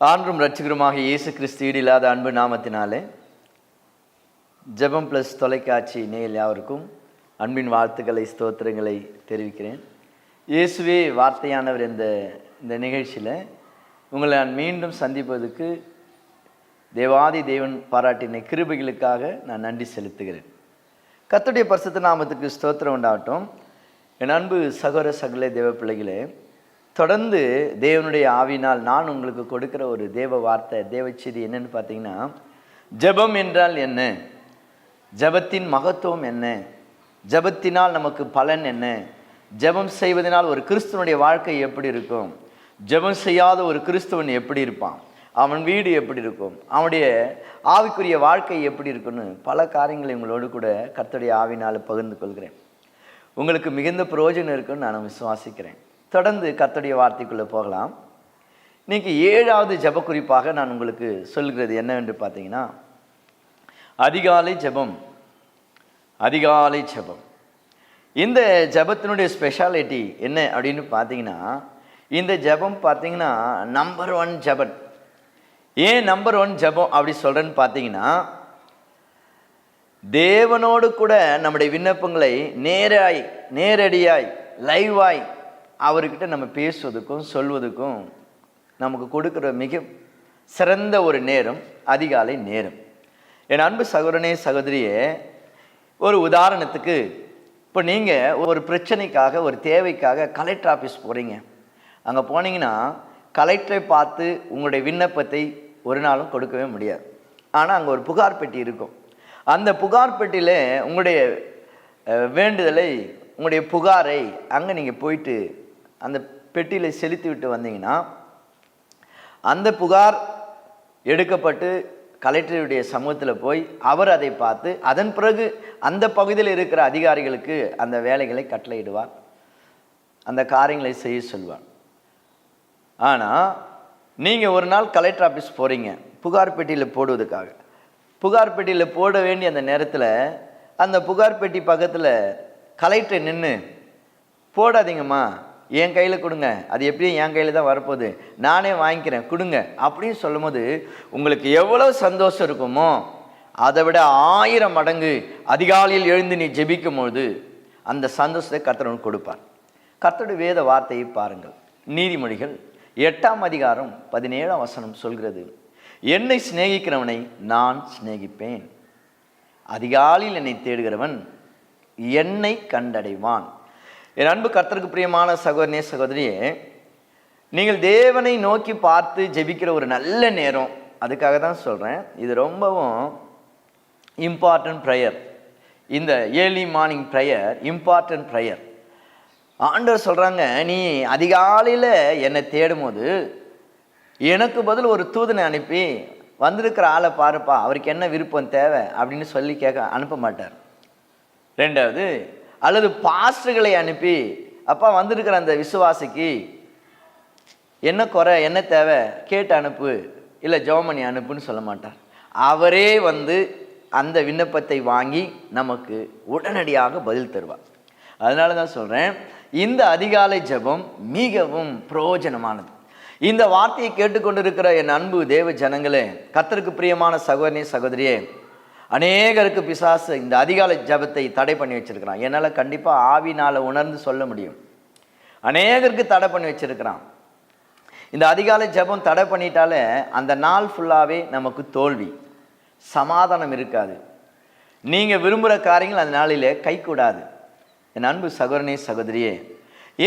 ஆன்றும் ரட்சகருமாக இயேசு கிறிஸ்து ஈடில்லாத அன்பு நாமத்தினாலே ஜெபம் ப்ளஸ் தொலைக்காட்சி நேயல் யாவருக்கும் அன்பின் வாழ்த்துக்களை ஸ்தோத்திரங்களை தெரிவிக்கிறேன். இயேசுவே வார்த்தையானவர் இந்த இந்த நிகழ்ச்சியில் உங்களை நான் மீண்டும் சந்திப்பதற்கு தேவாதி தேவன் பாராட்டின கிருபைகளுக்காக நான் நன்றி செலுத்துகிறேன். கத்துடைய பரிசுத்த நாமத்துக்கு ஸ்தோத்திரம் உண்டாகட்டும். என் அன்பு சகோர சகல தேவ பிள்ளைகளே தொடர்ந்து தேவனுடைய ஆவினால் நான் உங்களுக்கு கொடுக்கிற ஒரு தேவ வார்த்தை தேவச்செய்தி என்னன்னு பார்த்தீங்கன்னா ஜெபம் என்றால் என்ன? ஜெபத்தின் மகத்துவம் என்ன? ஜெபத்தினால் நமக்கு பலன் என்ன? ஜெபம் செய்வதனால் ஒரு கிறிஸ்துவனுடைய வாழ்க்கை எப்படி இருக்கும்? ஜெபம் செய்யாத ஒரு கிறிஸ்துவன் எப்படி இருப்பான்? அவன் வீடு எப்படி இருக்கும்? அவனுடைய ஆவிக்குரிய வாழ்க்கை எப்படி இருக்குன்னு பல காரியங்களை உங்களோடு கூட கர்த்தருடைய ஆவினால் பகிர்ந்து கொள்கிறேன். உங்களுக்கு மிகுந்த பிரயோஜனம் இருக்குன்னு நான் விசுவாசிக்கிறேன். தொடர்ந்து கர்த்தருடைய வார்த்தைக்குள்ளே போகலாம். இன்றைக்கி ஏழாவது ஜெப குறிப்பாக நான் உங்களுக்கு சொல்கிறது என்னவென்று பார்த்தீங்கன்னா அதிகாலை ஜெபம் அதிகாலை ஜெபம். இந்த ஜெபத்தினுடைய ஸ்பெஷாலிட்டி என்ன அப்படின்னு பார்த்தீங்கன்னா இந்த ஜெபம் பார்த்தீங்கன்னா நம்பர் ஒன் ஜெபம் ஏன் நம்பர் ஒன் ஜெபம் அப்படி சொல்கிறேன்னு பார்த்தீங்கன்னா தேவனோடு கூட நம்முடைய விண்ணப்பங்களை நேராய் நேரடியாய் லைவாய் அவர்கிட்ட நம்ம பேசுவதுக்கும் சொல்வதுக்கும் நமக்கு கொடுக்குற மிக சிறந்த ஒரு நேரம் அதிகாலை நேரம். என் அன்பு சகோதரனே சகோதரியே ஒரு உதாரணத்துக்கு இப்போ நீங்கள் ஒரு பிரச்சனைக்காக ஒரு தேவைக்காக கலெக்டர் ஆஃபீஸ் போகிறீங்க அங்கே போனீங்கன்னா கலெக்டரை பார்த்து உங்களுடைய விண்ணப்பத்தை ஒரு நாளும் கொடுக்கவே முடியாது. ஆனால் அங்கே ஒரு புகார் பெட்டி இருக்கும். அந்த புகார் பெட்டியில் உங்களுடைய வேண்டுதலை உங்களுடைய புகாரை அங்கே நீங்கள் போயிட்டு அந்த பெட்டியில் செலுத்தி விட்டு வந்தீங்கன்னா அந்த புகார் எடுக்கப்பட்டு கலெக்டருடைய சமூகத்தில் போய் அவர் அதை பார்த்து அதன் பிறகு அந்த பகுதியில் இருக்கிற அதிகாரிகளுக்கு அந்த வேலைகளை கட்டளையிடுவார். அந்த காரியங்களை செய்ய சொல்வார். ஆனால் நீங்கள் ஒரு நாள் கலெக்டர் ஆஃபீஸ் போகிறீங்க புகார் பெட்டியில் போடுவதுக்காக புகார் பெட்டியில் போட வேண்டிய அந்த நேரத்தில் அந்த புகார் பெட்டி பக்கத்தில் கலெக்டர் நின்று போடாதீங்கம்மா என் கையில் கொடுங்க. அது எப்படியும் என் கையில் தான் வரப்போகுது. நானே வாங்கிக்கிறேன். கொடுங்க. அப்படின்னு சொல்லும்போது உங்களுக்கு எவ்வளோ சந்தோஷம் இருக்குமோ அதை விட ஆயிரம் மடங்கு அதிகாலையில் எழுந்து நீ ஜெபிக்கும் பொழுது அந்த சந்தோஷத்தை கர்த்தர் கொடுப்பார். கர்த்தருடைய வேத வார்த்தையை பாருங்கள். நீதிமொழிகள் எட்டாம் அதிகாரம் பதினேழாம் வசனம் சொல்கிறது என்னை சிநேகிக்கிறவனை நான் சிநேகிப்பேன். அதிகாலையில் என்னை தேடுகிறவன் என்னை கண்டடைவான். என் அன்பு கர்த்தருக்கு பிரியமான சகோதரனே சகோதரியே நீங்கள் தேவனை நோக்கி பார்த்து ஜெபிக்கிற ஒரு நல்ல நேரம். அதுக்காக தான் சொல்கிறேன் இது ரொம்பவும் இம்பார்ட்டன்ட் ப்ரேயர் இந்த early morning prayer important prayer ஆண்டவர் சொல்கிறாங்க நீ அதிகாலையில் என்னை தேடும்போது எனக்கு பதில் ஒரு தூதனை அனுப்பி வந்திருக்கிற ஆளை பாருப்பா அவருக்கு என்ன விருப்பம் தேவை? அப்படின்னு சொல்லி கேட்க அனுப்ப மாட்டார். ரெண்டாவது அல்லது பாஸ்டர்களை அனுப்பி அப்பா வந்திருக்கிற அந்த விசுவாசிக்கு என்ன குறை என்ன தேவை? கேட்டு அனுப்பு. இல்லை ஜெபமணி அனுப்புன்னு சொல்ல மாட்டார். அவரே வந்து அந்த விண்ணப்பத்தை வாங்கி நமக்கு உடனடியாக பதில் தருவார். அதனால தான் சொல்கிறேன் இந்த அதிகாலை ஜெபம் மிகவும் பிரயோஜனமானது. இந்த வார்த்தையை கேட்டுக்கொண்டிருக்கிற என் அன்பு தேவ ஜனங்களே கத்தருக்கு பிரியமான சகோதரி சகோதரியே அநேகருக்கு பிசாசு இந்த அதிகாலை ஜெபத்தை தடை பண்ணி வச்சிருக்கிறான். என்னால் கண்டிப்பாக ஆவினால் உணர்ந்து சொல்ல முடியும். அநேகருக்கு தடை பண்ணி வச்சிருக்கிறான். இந்த அதிகாலை ஜெபம் தடை பண்ணிட்டாலே அந்த நாள் ஃபுல்லாகவே நமக்கு தோல்வி. சமாதானம் இருக்காது. நீங்கள் விரும்புகிற காரியங்கள் அந்த நாளில் கைக்கூடாது என் அன்பு சகோதரனே சகோதரியே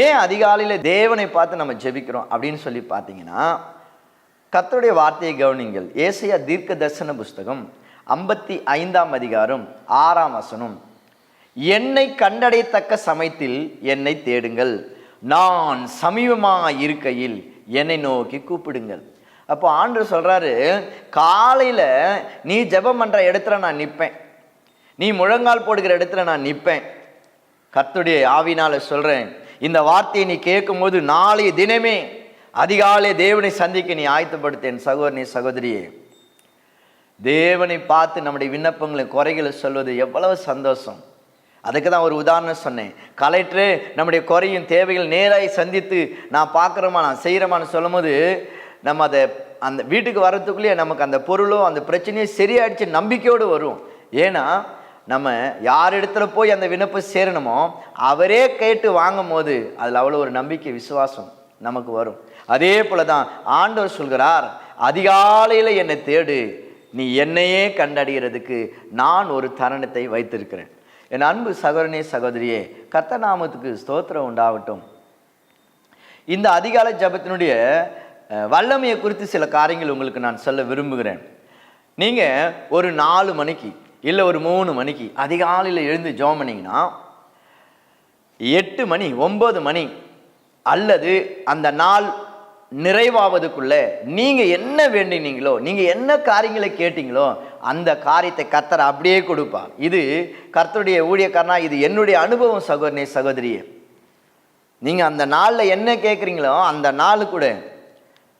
ஏன் அதிகாலையில் தேவனை பார்த்து நம்ம ஜெபிக்கிறோம் அப்படின்னு சொல்லி பார்த்தீங்கன்னா கத்தருடைய வார்த்தையை கவனிங்கள். ஏசையா தீர்க்க தரிசன புஸ்தகம் ஐம்பத்தி ஐந்தாம் அதிகாரம் ஆறாம் வசனம். என்னை கண்டடையத்தக்க சமயத்தில் என்னை தேடுங்கள். நான் சமீபமாக இருக்கையில் என்னை நோக்கி கூப்பிடுங்கள். அப்போ ஆண்டு சொல்கிறாரு காலையில் நீ ஜெபம் பண்ணுற இடத்துல நான் நிற்பேன் நீ முழங்கால் போடுகிற இடத்துல நான் நிற்பேன் கத்துடைய ஆவினால் சொல்கிறேன் இந்த வார்த்தையை நீ கேட்கும்போது நாளைய தினமே அதிகாலை தேவனை சந்திக்க நீ ஆயத்தப்படுத்தேன் சகோதரனே சகோதரியே. தேவனை பார்த்து நம்முடைய விண்ணப்பங்களை குறைகளை சொல்வது எவ்வளவு சந்தோஷம். அதுக்கு தான் ஒரு உதாரணம் சொன்னேன். கலெக்டரு நம்முடைய குறையும் தேவைகள் நேராக சந்தித்து நான் பார்க்குறோமா நான் செய்கிறோமான்னு சொல்லும்போது நம்ம அதை அந்த வீட்டுக்கு வர்றதுக்குள்ளேயே நமக்கு அந்த பொருளோ அந்த பிரச்சனையோ சரியாயிடுச்சு நம்பிக்கையோடு வரும். ஏன்னா நம்ம யார் இடத்துல போய் அந்த விண்ணப்பம் சேரணுமோ அவரே கேட்டு வாங்கும் போது அதில் அவ்வளோ ஒரு நம்பிக்கை விசுவாசம் நமக்கு வரும். அதே போல தான் ஆண்டவர் சொல்கிறார் அதிகாலையில் என்னை தேடு நீ என்னையே கண்டடைகிறதுக்கு நான் ஒரு தருணத்தை வைத்திருக்கிறேன். என் அன்பு சகோதரனே சகோதரியே கர்த்தர் நாமத்துக்கு ஸ்தோத்திரம் உண்டாகட்டும். இந்த அதிகால ஜபத்தினுடைய வல்லமையை குறித்து சில காரியங்கள் உங்களுக்கு நான் சொல்ல விரும்புகிறேன். நீங்கள் ஒரு நாலு மணிக்கு இல்லை ஒரு மூணு மணிக்கு அதிகாலையில் எழுந்து ஜோம் பண்ணிங்கன்னா எட்டு மணி ஒம்பது மணி அல்லது அந்த நாள் நிறைவாவதுக்குள்ள நீங்க என்ன வேண்டினீங்களோ நீங்க என்ன காரியங்களை கேட்டீங்களோ அந்த காரியத்தை கர்த்தர் அப்படியே கொடுப்பார் இது கர்த்தருடைய ஊழியக்காரனா இது என்னுடைய அனுபவம் சகோதரனே சகோதரியே. நீங்க அந்த நாளில் என்ன கேட்குறீங்களோ அந்த நாள் கூட.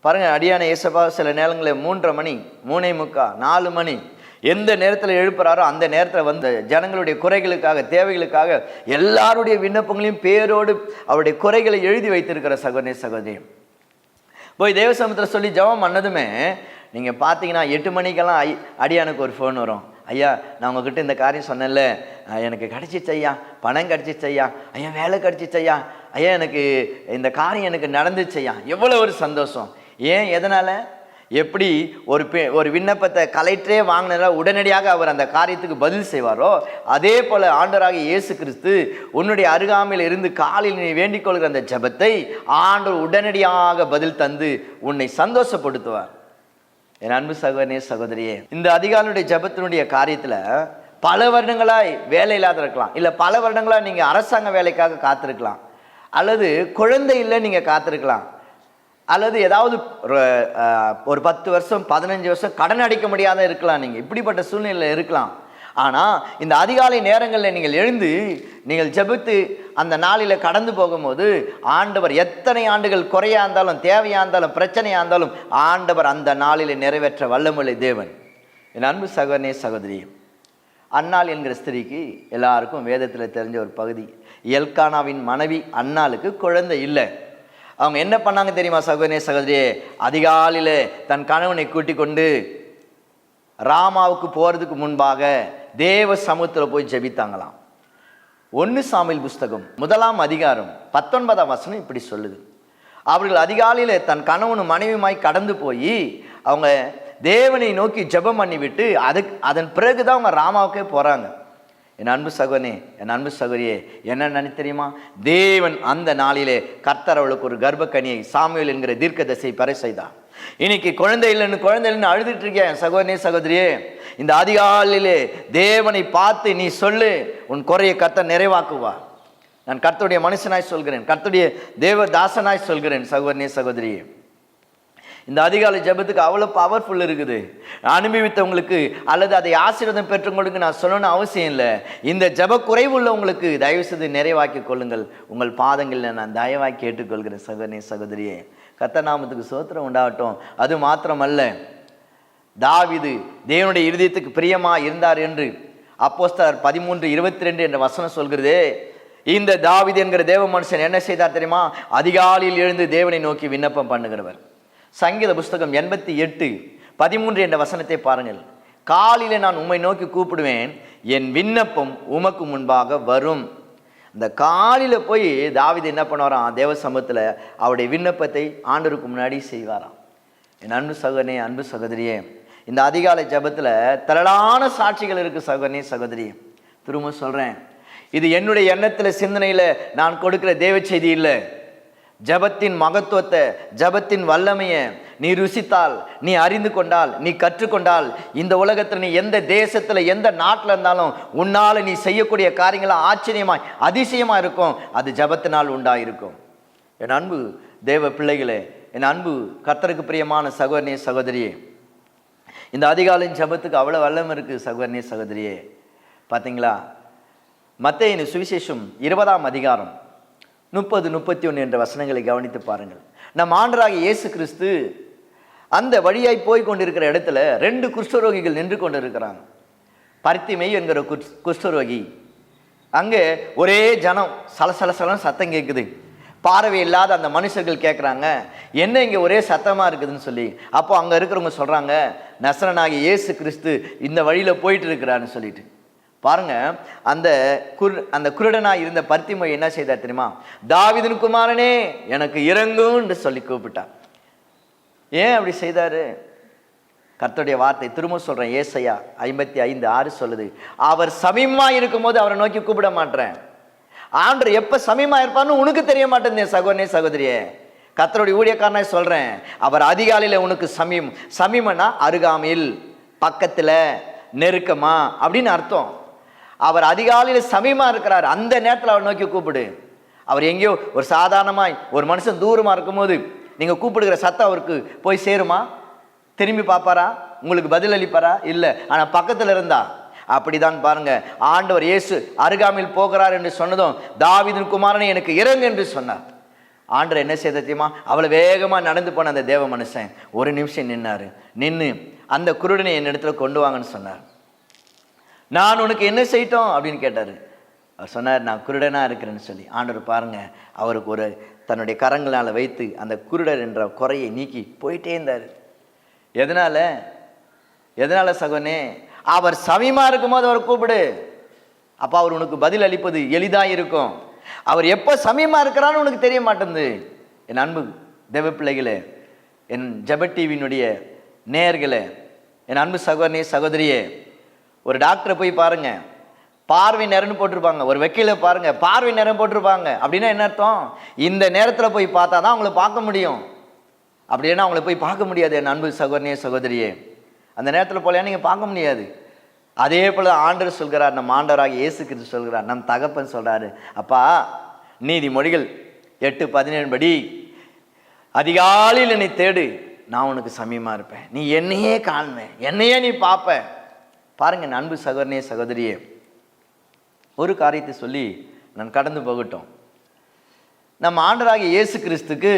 பாருங்க அடியான இயேசப்பா சில நேரங்களில் மூன்றரை மணி மூணே முக்கா நாலு மணி எந்த நேரத்தில் எழுப்புறாரோ அந்த நேரத்தில் வந்து ஜனங்களுடைய குறைகளுக்காக தேவைகளுக்காக எல்லாருடைய விண்ணப்பங்களையும் பேரோடு அவருடைய குறைகளை எழுதி வைத்திருக்கிற சகோதரி சகோதரி போய் தேவசமத்தில் சொல்லி ஜெபம் பண்ணதுமே நீங்கள் பார்த்தீங்கன்னா எட்டு மணிக்கெல்லாம் ஐ அடியானுக்கு ஒரு ஃபோன் வரும். ஐயா நான் உங்ககிட்ட இந்த காரியம் சொன்னேன்ல. எனக்கு கிடச்சிச்சு ஐயா. பணம் கிடச்சிச்சு ஐயா. ஐயா வேலை கிடச்சிச்சு ஐயா. ஐயா எனக்கு இந்த காரியம் எனக்கு நடந்துச்சு ஐயா. எவ்வளோ ஒரு சந்தோஷம். ஏன்? எதனால்? எப்படி ஒரு பெ ஒரு விண்ணப்பத்தை கலெக்டரே வாங்கினதால் உடனடியாக அவர் அந்த காரியத்துக்கு பதில் செய்வாரோ அதே போல் ஆண்டராக இயேசு கிறிஸ்து உன்னுடைய அருகாமையில் இருந்து காலில் நீ வேண்டிக் கொள்கிற அந்த ஜெபத்தை ஆண்டவர் உடனடியாக பதில் தந்து உன்னை சந்தோஷப்படுத்துவார். என் அன்பு சகோதரனே சகோதரியே இந்த அதிகாரியுடைய ஜெபத்தினுடைய காரியத்தில் பல வருடங்களாய் வேலை இல்லாத இருக்கலாம். இல்லை பல வருடங்களாக நீங்கள் அரசாங்க வேலைக்காக காத்திருக்கலாம். அல்லது குழந்தை இல்லை நீங்கள் காத்திருக்கலாம். அல்லது ஏதாவது ஒரு, பத்து வருஷம் பதினஞ்சு வருஷம் கடன் அடைக்க முடியாத இருக்கலாம் நீங்கள் இப்படிப்பட்ட சூழ்நிலையில் இருக்கலாம். ஆனால் இந்த அதிகாலை நேரங்களில் நீங்கள் எழுந்து நீங்கள் ஜெபித்து அந்த நாளில் கடந்து போகும்போது ஆண்டவர் எத்தனை ஆண்டுகள் குறையாக இருந்தாலும் தேவையாக இருந்தாலும் பிரச்சனையாக இருந்தாலும் ஆண்டவர் அந்த நாளில் நிறைவேற்ற வல்லமொழி தேவன். என் அன்பு சகோதரனே சகோதரி அன்னாள் என்கிற ஸ்திரீக்கு எல்லாருக்கும் வேதத்தில் தெரிஞ்ச ஒரு பகுதி. எல்கானாவின் மனைவி அன்னாளுக்கு குழந்தை இல்லை. அவங்க என்ன பண்ணாங்க தெரியுமா சகோதரனே சகோதரியே? அதிகாலையில் தன் கணவனை கூட்டிக் கொண்டு ராமாவுக்கு போகிறதுக்கு முன்பாக தேவ சமூகத்தில் போய் ஜெபித்தாங்களாம். ஒன்று சாமில் புஸ்தகம் முதலாம் அதிகாரம் பத்தொன்பதாம் வசனம் இப்படி சொல்லுது. அவர்கள் அதிகாலையில் தன் கணவனும் மனைவியுமாய் கடந்து போய் அவங்க தேவனை நோக்கி ஜெபம் பண்ணிவிட்டு அதுக்கு அதன் பிறகு தான் அவங்க ராமாவுக்கே போகிறாங்க என் அன்பு சகோனே என் அன்பு சகோரியே என்ன நினை தெரியுமா? தேவன் அந்த நாளிலே கர்த்தர் அவளுக்கு ஒரு கர்ப்பக்கனியை சாமியல் என்கிற தீர்க்க தசை பெற செய்தார். இன்னைக்கு குழந்தை இல்லைன்னு குழந்தை இல்லைன்னு அழுதுட்டு இருக்கேன் சகோதரே சகோதரியே. இந்த அதிகாலிலே தேவனை பார்த்து நீ சொல்லு உன் குறையை கர்த்தர் நிறைவாக்குவா நான் கர்த்தருடைய மனுஷனாய் சொல்கிறேன் கர்த்தருடைய தேவ தாசனாய் சொல்கிறேன் சகோதரனே சகோதரியே. இந்த அதிகாலை ஜெபத்துக்கு அவ்வளோ பவர்ஃபுல் இருக்குது. அனுபவித்தவங்களுக்கு அல்லது அதை ஆசீர்வாதம் பெற்றவங்களுக்கு நான் சொல்லணும்னு அவசியம் இல்லை. இந்த ஜெப குறைவு உள்ளவங்களுக்கு தயவு செய்து நிறைவாக்கி கொள்ளுங்கள். உங்கள் பாதங்களில் நான் தயவாக கேட்டுக்கொள்கிறேன் சகோதரி சகோதரியே. கத்தநாமத்துக்கு சோத்திரம் உண்டாகட்டும். அது மாத்திரமல்ல. தாவிது தேவனுடைய இருதயத்துக்கு பிரியமாக இருந்தார் என்று அப்போஸ்தர் பதிமூன்று இருபத்தி ரெண்டு என்ற வசனம் சொல்கிறதே. இந்த தாவிது என்கிற தேவ மனுஷன் என்ன செய்தார் தெரியுமா? அதிகாலையில் எழுந்து தேவனை நோக்கி விண்ணப்பம் பண்ணுகிறவர். சங்கீத புஸ்தகம் எண்பத்தி எட்டு பதிமூன்று என்ற வசனத்தை பாருங்கள். காலையில் நான் உம்மை நோக்கி கூப்பிடுவேன் என் விண்ணப்பம் உமக்கு முன்பாக வரும். இந்த காலையில் போய் தாவிது என்ன பண்ணுவாராம்? தேவ சமூகத்தில் அவருடைய விண்ணப்பத்தை ஆண்டருக்கு முன்னாடி செய்வாராம். என் அன்பு சகோதரனே அன்பு சகோதரியே இந்த அதிகாலை ஜெபத்தில் திரளான சாட்சிகள் இருக்குது சகோதரனே சகோதரி. திரும்ப சொல்கிறேன் இது என்னுடைய எண்ணத்தில் சிந்தனையில் நான் கொடுக்குற தேவ செய்தி இல்லை. ஜபத்தின் மகத்துவத்தை ஜபத்தின் வல்லமையை நீ ருசித்தால் நீ அறிந்து கொண்டால் நீ கற்றுக்கொண்டால் இந்த உலகத்தில் நீ எந்த தேசத்தில் எந்த நாட்டில் இருந்தாலும் உன்னால் நீ செய்யக்கூடிய காரியங்களாம் ஆச்சரியமாய் அதிசயமாக இருக்கும். அது ஜபத்தினால் உண்டாயிருக்கும். என் அன்பு தேவ பிள்ளைகளே என் அன்பு கர்த்தருக்கு பிரியமான சகோதரனே சகோதரியே. இந்த அதிகாலின் ஜபத்துக்கு அவ்வளோ வல்லம் இருக்குது சகோதரனே சகோதரியே. பார்த்தீங்களா மத்தேயின் சுவிசேஷம் இருபதாம் அதிகாரம். முப்பது முப்பத்தி ஒன்று என்ற வசனங்களை கவனித்து பாருங்கள். நம் ஆண்டராக இயேசு கிறிஸ்து அந்த வழியாய் போய் கொண்டிருக்கிற இடத்துல ரெண்டு குஷ்டரோகிகள் நின்று கொண்டிருக்கிறாங்க. பருத்திமை என்கிற குஷ் குஷ்டரோகி. அங்கே ஒரே ஜனம் சலசலசலம் சத்தம் கேட்குது. பார்வை இல்லாத அந்த மனுஷர்கள் கேட்குறாங்க என்ன இங்கே ஒரே சத்தமாக இருக்குதுன்னு சொல்லி? அப்போ அங்கே இருக்கிறவங்க சொல்கிறாங்க நசரனாகி இயேசு கிறிஸ்து இந்த வழியில் போயிட்டு இருக்கிறான்னு சொல்லிட்டு. பாருங்க அந்த குரு அந்த குருடனாக இருந்த பருத்திமொழி என்ன செய்தார் தெரியுமா? தாவிதன் குமாரனே எனக்கு இறங்குன்னு சொல்லி கூப்பிட்டான் ஏன் அப்படி செய்தாரு? கர்த்தருடைய வார்த்தை திரும்ப சொல்றேன் ஏசையா ஐம்பத்தி ஐந்து ஆறு சொல்லுது அவர் சமீபமா இருக்கும்போது அவரை நோக்கி கூப்பிட மாட்டேன். ஆண்டர் எப்ப சமீபமா இருப்பார்னு உனக்கு தெரிய மாட்டேன் சகோதரனே சகோதரியே. கர்த்தருடைய ஊழியக்காரனே சொல்றேன் அவர் அதிகாலையில் உனக்கு சமீம் சமீமனா அருகாமையில் பக்கத்தில் நெருக்கமா? அப்படின்னு அர்த்தம். அவர் அதிகாலையில் சமயமாக இருக்கிறார். அந்த நேரத்தில் அவர் நோக்கி கூப்பிடு. அவர் எங்கேயோ ஒரு சாதாரணமாய் ஒரு மனுஷன் தூரமாக இருக்கும்போது நீங்கள் கூப்பிடுகிற சத்தம் அவருக்கு போய் சேருமா? திரும்பி பார்ப்பாரா? உங்களுக்கு பதில் அளிப்பாரா? இல்லை. ஆனால் பக்கத்தில் இருந்தா? அப்படிதான் பாருங்க. ஆண்டவர் இயேசு அருகாமையில் போகிறார் என்று சொன்னதும் தாவீதின் குமாரனை எனக்கு இறங்கு என்று சொன்னார். ஆண்டவர் என்ன செய்த தெரியுமா? அவ்வளோ வேகமாக நடந்து போன அந்த தேவ மனுஷன் ஒரு நிமிஷம் நின்னார். நின்று அந்த குருடனை என் இடத்துல கொண்டு வாங்கன்னு சொன்னார். நான் உனக்கு என்ன செய்யட்டோம் அப்படின்னு கேட்டார். அவர் சொன்னார் நான் குருடனாக இருக்கிறேன்னு சொல்லி. ஆண்டவர் பாருங்கள் அவருக்கு ஒரு தன்னுடைய கரங்களால் வைத்து அந்த குருடர் என்ற குறையை நீக்கி போயிட்டே இருந்தார். எதனால்? எதனால் சகோனே அவர் சமயமாக இருக்கும்போது அவர் கூப்பிடு. அப்போ அவர் உனக்கு பதில் அளிப்பது எளிதாக இருக்கும். அவர் எப்போ சமயமாக இருக்கிறான்னு உனக்கு தெரிய மாட்டேங்குது. என் அன்பு தேவ பிள்ளைகளே என் ஜெப டிவியினுடைய நேயர்களே என் அன்பு சகோதரனே சகோதரியே ஒரு டாக்டரை போய் பாருங்கள் பார்வை நேரம்னு போட்டிருப்பாங்க. ஒரு வெக்கையில் பாருங்கள் பார்வை நேரம் போட்டிருப்பாங்க. அப்படின்னா என்ன அர்த்தம்? இந்த நேரத்தில் போய் பார்த்தா தான் அவங்கள பார்க்க முடியும். அப்படின்னா அவங்கள போய் பார்க்க முடியாது என் அன்பு சகோதரனே சகோதரியே. அந்த நேரத்தில் போலையா? நீங்கள் பார்க்க முடியாது. அதே போல் ஆண்டர் சொல்கிறார் நம் ஆண்டவராக இயேசு கிறிஸ்து சொல்கிறார் நம் தகப்பன் சொல்கிறாரு அப்பா நீதிமொழிகள் எட்டு பதினேழு படி அதிகாலையில் என்னை தேடு நான் உனக்கு சமயமாக இருப்பேன். நீ என்னையே காண்பேன். என்னையே நீ பார்ப்பேன். பாருங்கள் அன்பு சகோதரனே சகோதரியே. ஒரு காரியத்தை சொல்லி நான் கடந்து போகட்டும். நம் ஆண்டராகி இயேசு கிறிஸ்துக்கு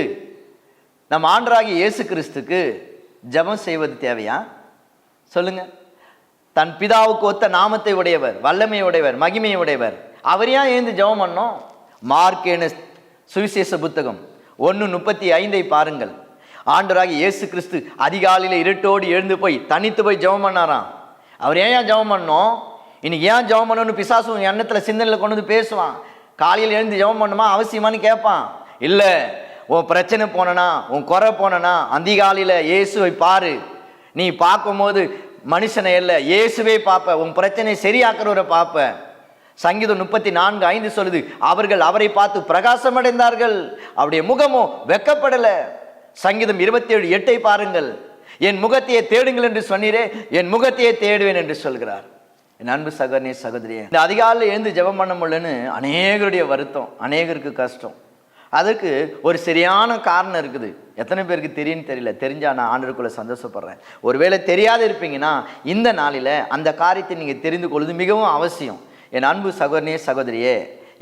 நம் ஆண்டராகி இயேசு கிறிஸ்துக்கு ஜெபம் செய்வது தேவையா? சொல்லுங்கள் தன் பிதாவுக்கு ஒத்த நாமத்தை உடையவர் வல்லமை உடையவர் மகிமை உடையவர். அவரையா ஏந்து ஜபம் ஜெபம் பண்ணோம்? மார்க்கேன சுவிசேஷ புத்தகம் ஒன்று முப்பத்தி ஐந்தை பாருங்கள். ஆண்டராகி இயேசு கிறிஸ்து அதிகாலையில் இருட்டோடு எழுந்து போய் தனித்து போய் ஜெபம் பண்ணாராம். அவர் ஏன் ஏன் ஜெபம் பண்ணோம் இன்னைக்கு ஏன் ஜெபம் பண்ணணும்னு பிசாசு உன் எண்ணத்தில் சிந்தனையில் கொண்டு வந்து பேசுவான். காலையில் எழுந்து ஜெபம் பண்ணுமா? அவசியமான்னு கேட்பான். இல்லை உன் பிரச்சனை போனனா உன் குறை போனனா அந்திகாலையில் இயேசுவை பாரு. நீ பார்க்கும்போது மனுஷனை இல்லை இயேசுவே பார்ப்ப. உன் பிரச்சனை சரியாக்குறவரை பார்ப்ப. சங்கீதம் முப்பத்தி நான்கு ஐந்து சொல்லுது அவர்கள் அவரை பார்த்து பிரகாசம் அடைந்தார்கள் அவருடைய முகமும் வெக்கப்படலை. சங்கீதம் இருபத்தி ஏழு எட்டை பாருங்கள். என் முகத்தையே தேடுங்கள் என்று சொன்னீரே என் முகத்தையே தேடுவேன் என்று சொல்கிறார். என் அன்பு சகோதரனே சகோதரியே இந்த அதிகாலையில் எழுந்து ஜெபம் பண்ண முடியலன்னு அநேகருடைய வருத்தம் அநேகருக்கு கஷ்டம். அதுக்கு ஒரு சரியான காரணம் இருக்குது. எத்தனை பேருக்கு தெரியும்னு தெரியல. தெரிஞ்சா நான் ஆண்டருக்குள்ள சந்தோஷப்படுறேன். ஒருவேளை தெரியாத இருப்பீங்கன்னா இந்த நாளில் அந்த காரியத்தை நீங்கள் தெரிந்து கொள்வது மிகவும் அவசியம். என் அன்பு சகோதரனே சகோதரியே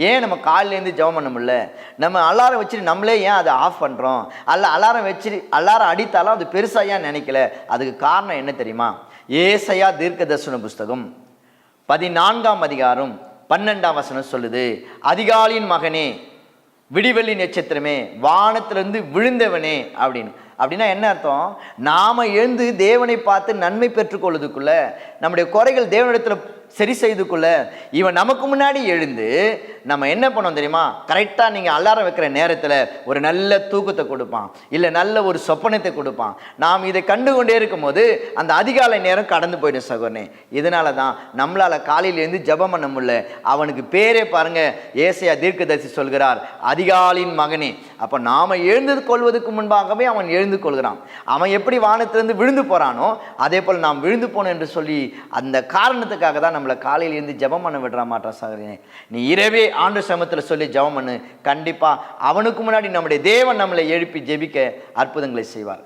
ஏன் நம்ம காலிலேருந்து ஜெபம் பண்ண முடியல? நம்ம அலாரம் வச்சுட்டு நம்மளே ஏன் அதை ஆஃப் பண்ணுறோம் அல்ல அலாரம் வச்சுட்டு அலாரம் அடித்தாலும் அது பெருசாக ஏன் நினைக்கல? அதுக்கு காரணம் என்ன தெரியுமா? ஏசையா தீர்க்க தர்சன புஸ்தகம் பதினான்காம் அதிகாரம் பன்னெண்டாம் வசனம் சொல்லுது அதிகாலியின் மகனே விடிவெள்ளி நட்சத்திரமே வானத்திலிருந்து விழுந்தவனே அப்படின்னு. அப்படின்னா என்ன அர்த்தம்? நாம் எழுந்து தேவனை பார்த்து நன்மை பெற்றுக்கொள்வதுக்குள்ள நம்முடைய குறைகள் தேவனிடத்தில் சரி செய்து கொள்ள இவன் நமக்கு முன்னாடி எழுந்து நம்ம என்ன பண்ணோம் தெரியுமா? கரெக்டாக நீங்கள் அலாரம் வைக்கிற நேரத்தில் ஒரு நல்ல தூக்கத்தை கொடுப்பான். இல்லை நல்ல ஒரு சொப்பனத்தை கொடுப்பான். நாம் இதை கண்டு கொண்டே இருக்கும்போது அந்த அதிகாலை நேரம் கடந்து போயிடும் சகோனே இதனால தான் நம்மளால் காலையிலேருந்து ஜெபம் பண்ண முடியல. அவனுக்கு பேரே பாருங்கள் ஏசையா தீர்க்கதரிசி சொல்கிறார் அதிகாலின் மகனே. அப்போ நாம் எழுந்து கொள்வதற்கு முன்பாகவே அவன் எழுந்து கொள்கிறான். அவன் எப்படி வானத்திலிருந்து விழுந்து போகிறானோ அதே போல் நாம் விழுந்து போனோம் என்று சொல்லி அந்த காரணத்துக்காக தான் நம்மளை காலையில இருந்து ஜெபம் பண்ண விடுற மாட்டான் சகோதரனே நீ இரவே ஆண்டு சமத்தில் சொல்லி ஜெபம் பண்ணு. கண்டிப்பாக அவனுக்கு முன்னாடி நம்முடைய தேவன் நம்மளை எழுப்பி ஜெபிக்க அற்புதங்களை செய்வார்.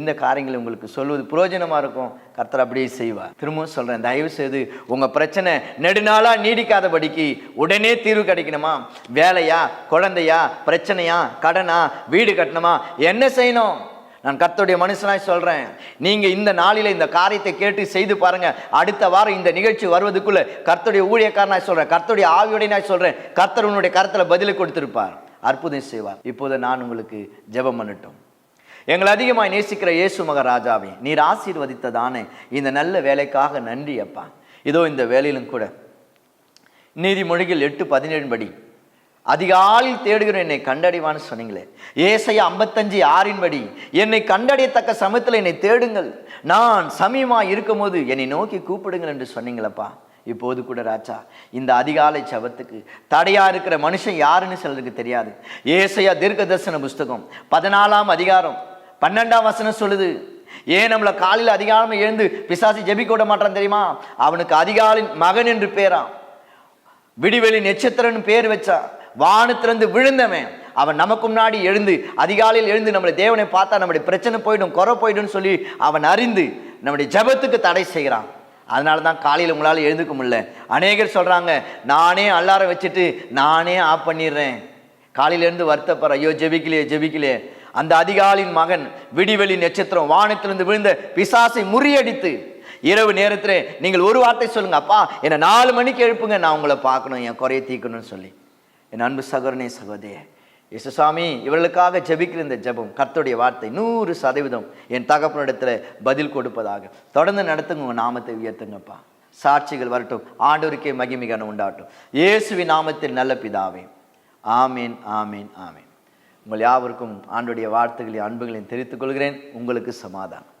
இந்த காரியங்களை உங்களுக்கு சொல்வது புரோஜனமாக இருக்கும். கர்த்தர் அப்படியே செய்வார். திரும்பவும் சொல்கிறேன் தயவு செய்து உங்கள் பிரச்சனை நெடுநாளாக நீடிக்காதபடிக்கு உடனே தீர்வு கிடைக்கணுமா? வேலையா குழந்தையா பிரச்சனையா கடனா வீடு கட்டணுமா? என்ன செய்யணும்? நான் கர்த்தருடைய மனுஷனாய் சொல்கிறேன் நீங்கள் இந்த நாளில் இந்த காரியத்தை கேட்டு செய்து பாருங்கள் அடுத்த வாரம் இந்த நிகழ்ச்சி வருவதுக்குள்ளே கர்த்தருடைய ஊழியக்காரனாய் சொல்கிறேன் கர்த்தருடைய ஆவியோட நான் சொல்றேன். கர்த்தர் உன்னுடைய கருத்துல பதிலை கொடுத்திருப்பார். அற்புதம் செய்வார். இப்போது நான் உங்களுக்கு ஜெபம் பண்ணட்டும். எங்களை அதிகமாக நேசிக்கிற இயேசு மகராஜாவே நீர் ஆசீர்வதித்ததானே இந்த நல்ல வேலைக்காக நன்றி அப்பா. இதோ இந்த வேலையிலும் கூட நீதிமொழிகள் எட்டு பதினேழு படி அதிகாலையில் தேடுகிற என்னை கண்டடைவான்னு சொன்னீங்களே. ஏசையா ஐம்பத்தஞ்சு ஆறின்படி என்னை கண்டடையத்தக்க சமயத்தில் என்னை தேடுங்கள். நான் சமயமாக இருக்கும்போது என்னை நோக்கி கூப்பிடுங்கள் என்று சொன்னீங்களப்பா. இப்போது கூட ராஜா இந்த அதிகாலை சபத்துக்கு தடையாக இருக்கிற மனுஷன் யாருன்னு சிலருக்கு தெரியாது. ஏசையா தீர்க்க தரிசன புஸ்தகம் பதினாலாம் அதிகாரம் பன்னெண்டாம் வசனம் சொல்லுது ஏன் நம்மளை காலையில் அதிகாலம் எழுந்து பிசாசி ஜெபிக்க விட மாட்டான் தெரியுமா? அவனுக்கு அதிகாலின் மகன் என்று பேரான் விடிவெளி நட்சத்திரன்னு பேர் வச்சா வானத்திலிருந்து விழுந்தவன். அவன் நமக்கு முன்னாடி எழுந்து அதிகாலையில் எழுந்து நம்முடைய தேவனை பார்த்தா நம்முடைய பிரச்சனை போயிடும் குறை போயிடும்னு சொல்லி அவன் அறிந்து நம்முடைய ஜெபத்துக்கு தடை செய்கிறான். அதனால தான் காலையில் உங்களால் எழுந்துக்க முடியல. அநேகர் சொல்கிறாங்க நானே அல்லாரம் வச்சுட்டு நானே ஆஃப் பண்ணிடுறேன். காலையிலேருந்து வருத்தப்படுற ஐயோ ஜெபிக்கலையே ஜெபிக்கலையே. அந்த அதிகாலின் மகன் விடிவெளி நட்சத்திரம் வானத்திலிருந்து விழுந்த பிசாசை முறியடித்து இரவு நேரத்தில் நீங்கள் ஒரு வார்த்தை சொல்லுங்க அப்பா என்னை நாலு மணிக்கு எழுப்புங்க நான் உங்களை பார்க்கணும் என் குறைய தீர்க்கணும்னு சொல்லி. என் அன்பு சகோதரனே சகோதரே இயேசுசாமி இவர்களுக்காக ஜெபிக்கிற இந்த ஜெபம் கர்த்தருடைய வார்த்தை நூறு சதவீதம் என் தகப்பனிடத்தில் பதில் கொடுப்பதாக. தொடர்ந்து நடத்துங்க உங்கள் நாமத்தை உயர்த்துங்கப்பா. சாட்சிகள் வரட்டும் ஆண்டோருக்கே மகிமிகன உண்டாட்டும் இயேசுவி நாமத்தில் நல்ல பிதாவே ஆமீன் ஆமீன் ஆமீன். உங்கள் யாவருக்கும் ஆண்டுடைய வார்த்தைகளையும் அன்புகளையும் தெரிவித்துக் கொள்கிறேன். உங்களுக்கு சமாதானம்.